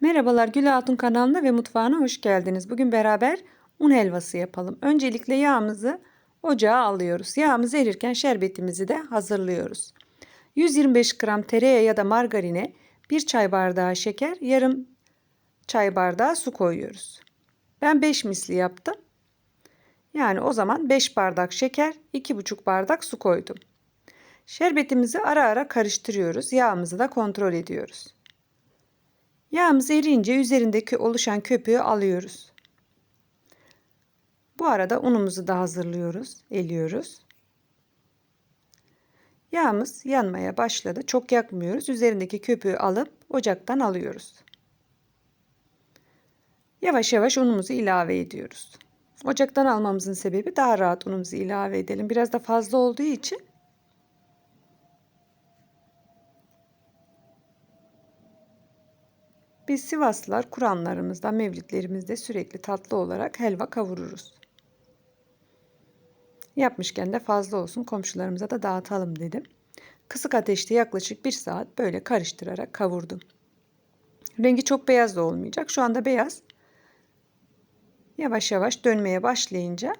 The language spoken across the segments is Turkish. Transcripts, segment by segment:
Merhabalar Gül Hatun kanalına ve mutfağına hoş geldiniz. Bugün beraber un helvası yapalım. Öncelikle yağımızı ocağa alıyoruz. Yağımız erirken şerbetimizi de hazırlıyoruz. 125 gram tereyağı ya da margarine 1 çay bardağı şeker, yarım çay bardağı su koyuyoruz. Ben 5 misli yaptım. Yani o zaman 5 bardak şeker, 2,5 bardak su koydum. Şerbetimizi ara ara karıştırıyoruz. Yağımızı da kontrol ediyoruz. Yağımız eriyince üzerindeki oluşan köpüğü alıyoruz. Bu arada unumuzu da hazırlıyoruz, eliyoruz. Yağımız yanmaya başladı. Çok yakmıyoruz. Üzerindeki köpüğü alıp ocaktan alıyoruz. Yavaş yavaş unumuzu ilave ediyoruz. Ocaktan almamızın sebebi daha rahat unumuzu ilave edelim. Biraz da fazla olduğu için Biz Sivaslılar Kur'anlarımızda, mevlitlerimizde sürekli tatlı olarak helva kavururuz. Yapmışken de fazla olsun komşularımıza da dağıtalım dedim. Kısık ateşte yaklaşık bir saat böyle karıştırarak kavurdum. Rengi çok beyaz da olmayacak. Şu anda beyaz. Yavaş yavaş dönmeye başlayınca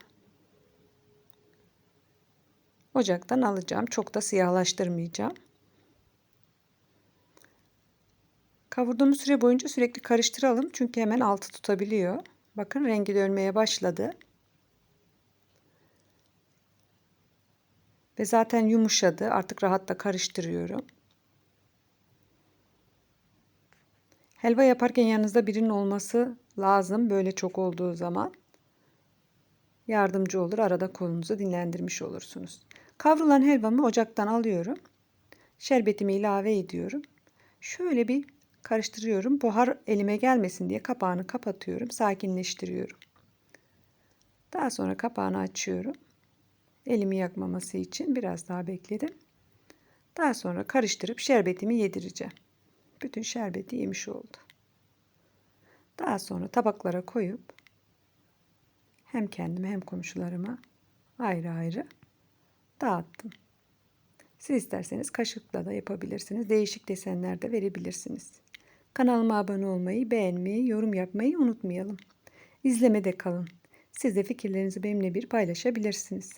ocaktan alacağım. Çok da siyahlaştırmayacağım. Kavurduğumuz süre boyunca sürekli karıştıralım. Çünkü hemen altı tutabiliyor. Bakın rengi dönmeye başladı. Ve zaten yumuşadı. Artık rahatla karıştırıyorum. Helva yaparken yanınızda birinin olması lazım. Böyle çok olduğu zaman. Yardımcı olur. Arada kolunuzu dinlendirmiş olursunuz. Kavrulan helvamı ocaktan alıyorum. Şerbetimi ilave ediyorum. Şöyle bir karıştırıyorum. Buhar elime gelmesin diye kapağını kapatıyorum. Sakinleştiriyorum. Daha sonra kapağını açıyorum. Elimi yakmaması için biraz daha bekledim. Daha sonra karıştırıp şerbetimi yedireceğim. Bütün şerbeti yemiş oldu. Daha sonra tabaklara koyup hem kendime hem komşularıma ayrı ayrı dağıttım. Siz isterseniz kaşıkla da yapabilirsiniz. Değişik desenler de verebilirsiniz. Kanalıma abone olmayı, beğenmeyi, yorum yapmayı unutmayalım. İzlemede kalın. Siz de fikirlerinizi benimle bir paylaşabilirsiniz.